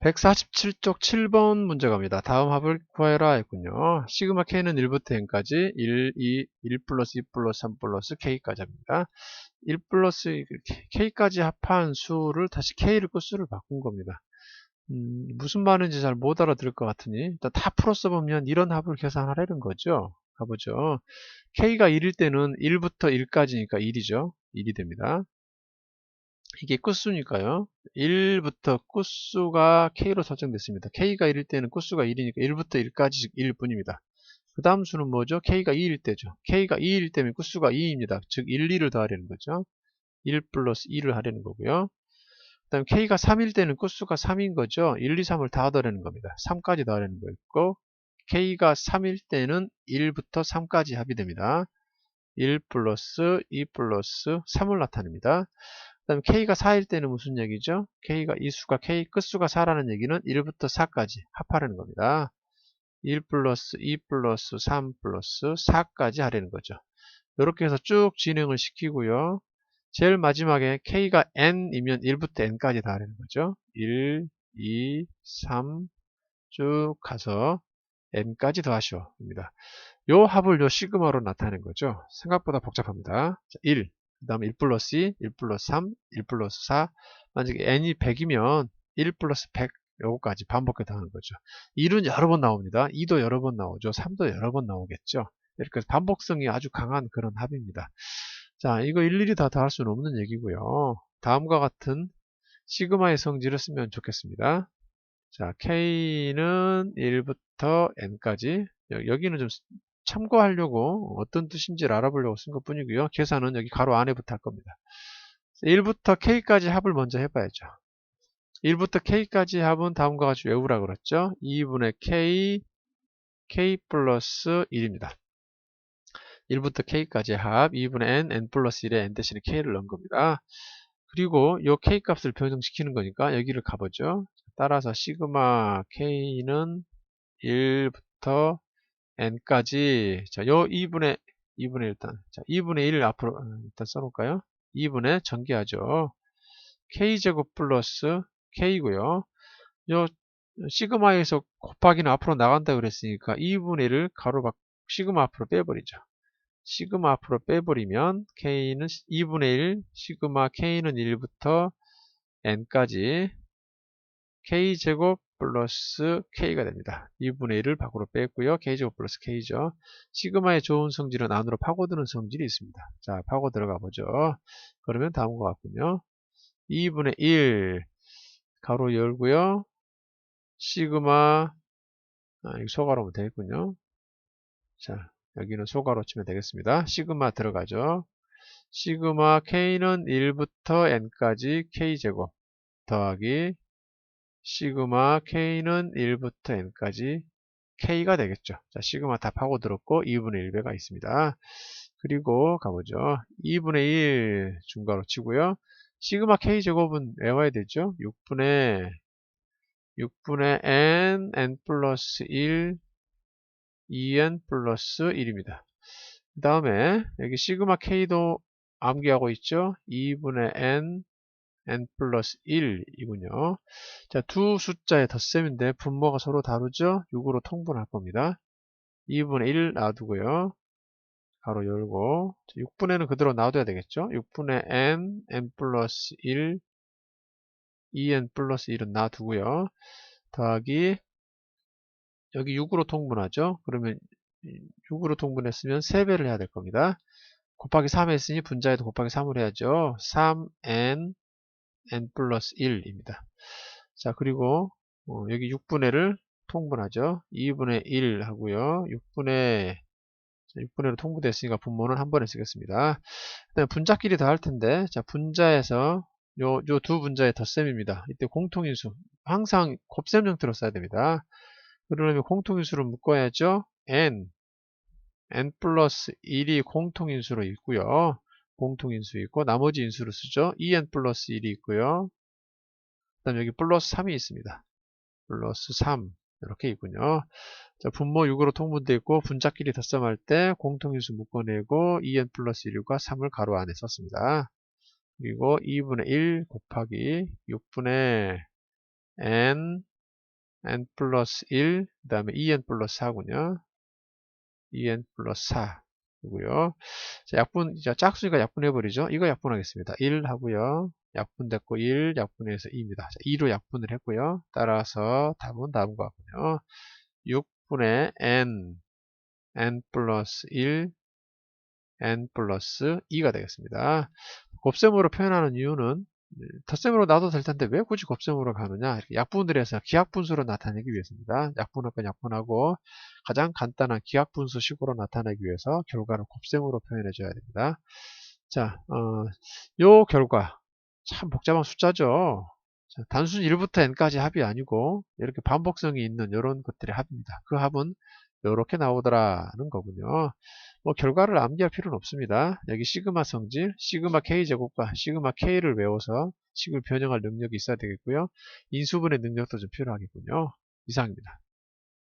147쪽 7번 문제 갑니다. 다음 합을 구해라 했군요. 시그마 k는 1부터 n까지 1, 2, 1 플러스 2 플러스 3 플러스 k까지 합니다. 1 플러스 k까지 합한 수를 다시 k를 끝수를 바꾼 겁니다. 음, 무슨 말인지 잘 못 알아들을 것 같으니 일단 다 풀어서 보면 이런 합을 계산하라는 거죠. 가보죠. k가 1일 때는 1부터 1까지니까 1이죠. 1이 됩니다. 이게 끝수니까요. 1부터 끝수가 k로 설정됐습니다. k가 1일 때는 끝수가 1이니까 1부터 1까지 1뿐입니다. 그 다음 수는 뭐죠? k가 2일 때죠. k가 2일 때면 끝수가 2입니다. 즉 1, 2를 더하려는 거죠. 1 플러스 2를 하려는 거고요. 그 다음 k가 3일 때는 끝수가 3인 거죠. 1, 2, 3을 다 더하려는 겁니다. 3까지 더하려는 거 있고 k가 3일 때는 1부터 3까지 합의됩니다. 1 플러스 2 플러스 3을 나타냅니다. 그 다음에 k가 4일 때는 무슨 얘기죠? k가 이 수가 k 끝수가 4라는 얘기는 1부터 4까지 합하라는 겁니다. 1 플러스 2 플러스 3 플러스 4까지 하려는 거죠. 이렇게 해서 쭉 진행을 시키고요. 제일 마지막에 k가 n이면 1부터 n까지 다 하려는 거죠. 1, 2, 3 쭉 가서 n까지 더하시오. 입니다. 요 합을 요 시그마로 나타내는 거죠. 생각보다 복잡합니다. 자, 1, 그 다음에 1 플러스 2, 1 플러스 3, 1 플러스 4 만약에 n이 100이면 1 플러스 100 요거까지 반복해 당하는 거죠. 1은 여러 번 나옵니다. 2도 여러 번 나오죠. 3도 여러 번 나오겠죠. 이렇게 반복성이 아주 강한 그런 합입니다. 자, 이거 일일이 다 다 할 수는 없는 얘기고요. 다음과 같은 시그마의 성질을 쓰면 좋겠습니다. 자, K는 1부터 N까지 여기는 좀 참고하려고 어떤 뜻인지를 알아보려고 쓴 것 뿐이고요. 계산은 여기 가로 안에부터 할 겁니다. 1부터 K까지 합을 먼저 해봐야죠. 1부터 K까지 합은 다음과 같이 외우라 그랬죠. 2분의 K, K 플러스 1입니다. 1부터 K까지 합, 2분의 N, N 플러스 1에 N 대신에 K를 넣은 겁니다. 그리고 이 K 값을 변형시키는 거니까 여기를 가보죠. 따라서 시그마 K는 1부터 n까지 자, 요 2분의 2분의 일단 자, 2분의 1 앞으로 어, 일단 써 놓을까요? 2분의 전개하죠. k제곱 플러스 k고요. 요 시그마에서 곱하기는 앞으로 나간다 그랬으니까 2분의 1을 가로 바 시그마 앞으로 빼버리죠. 시그마 앞으로 빼버리면 k는 2분의 1 시그마 k는 1부터 n까지 k제곱 플러스 k가 됩니다. 2분의 1을 밖으로 뺐고요. k제곱 플러스 k죠. 시그마의 좋은 성질은 안으로 파고드는 성질이 있습니다. 자, 파고 들어가 보죠. 그러면 다음과 같군요. 2분의 1 가로 열고요. 시그마 아, 이거 소가로면 되겠군요. 자, 여기는 소가로 치면 되겠습니다. 시그마 들어가죠. 시그마 k는 1부터 n까지 k제곱 더하기 시그마 k는 1부터 n까지 k가 되겠죠. 자, 시그마 다 파고들었고 2분의 1배가 있습니다. 그리고 가보죠. 2분의 1 중괄호 치고요. 시그마 k 제곱은 외워야 되죠. 6분의 6분의 n, n 플러스 1, 2n 플러스 1입니다. 그 다음에 여기 시그마 k도 암기하고 있죠. 2분의 n, n 플러스 1이군요. 자, 두 숫자의 덧셈인데 분모가 서로 다르죠? 6으로 통분할 겁니다. 2분의 1 놔두고요. 가로 열고 6분의는 그대로 놔둬야 되겠죠? 6분의 n, n 플러스 1, 2n 플러스 1은 놔두고요. 더하기 여기 6으로 통분하죠? 그러면 6으로 통분했으면 3배를 해야 될 겁니다. 곱하기 3 했으니 분자에도 곱하기 3을 해야죠. 3n n 플러스 1입니다. 자 그리고 어, 여기 6분의를 통분하죠. 2분의 1 하고요. 6분의 6분의로 통분됐으니까 분모는 한 번에 쓰겠습니다. 그다음에 분자끼리 더 할 텐데 자 분자에서 요 요 두 분자의 덧셈입니다. 이때 공통인수 항상 곱셈 형태로 써야 됩니다. 그러려면 공통인수를 묶어야죠. n n 플러스 1이 공통인수로 있고요. 공통인수 있고 나머지 인수를 쓰죠. 2n 플러스 1이 있고요. 그 다음 여기 플러스 3이 있습니다. 플러스 3 이렇게 있군요. 자, 분모 6으로 통분되어 있고 분자끼리 덧셈할 때 공통인수 묶어내고 2n 플러스 1과 3을 가로 안에 썼습니다. 그리고 2분의 1 곱하기 6분의 n n 플러스 1, 그 다음에 2n 플러스 4군요. 2n 플러스 4. 이고요. 자, 약분, 자, 짝수니까 약분해버리죠. 이거 약분하겠습니다. 1 하고요. 약분됐고 1, 약분해서 2입니다. 자, 2로 약분을 했고요. 따라서 답은 다음과 같군요. 6분의 n, n 플러스 1, n 플러스 2가 되겠습니다. 곱셈으로 표현하는 이유는 네, 덧셈으로 놔도 될 텐데 왜 굳이 곱셈으로 가느냐 이렇게 약분들에서 기하분수로 나타내기 위해서입니다. 약분할 건 약분하고 가장 간단한 기하분수식으로 나타내기 위해서 결과를 곱셈으로 표현해 줘야 됩니다. 자, 어, 요 결과 참 복잡한 숫자죠. 자, 단순 1부터 n까지 합이 아니고 이렇게 반복성이 있는 이런 것들의 합입니다. 그 합은 이렇게 나오더라는 거군요. 뭐 결과를 암기할 필요는 없습니다. 여기 시그마 성질, 시그마 k제곱과 시그마 k를 외워서 식을 변형할 능력이 있어야 되겠고요. 인수분의 능력도 좀 필요하겠군요. 이상입니다.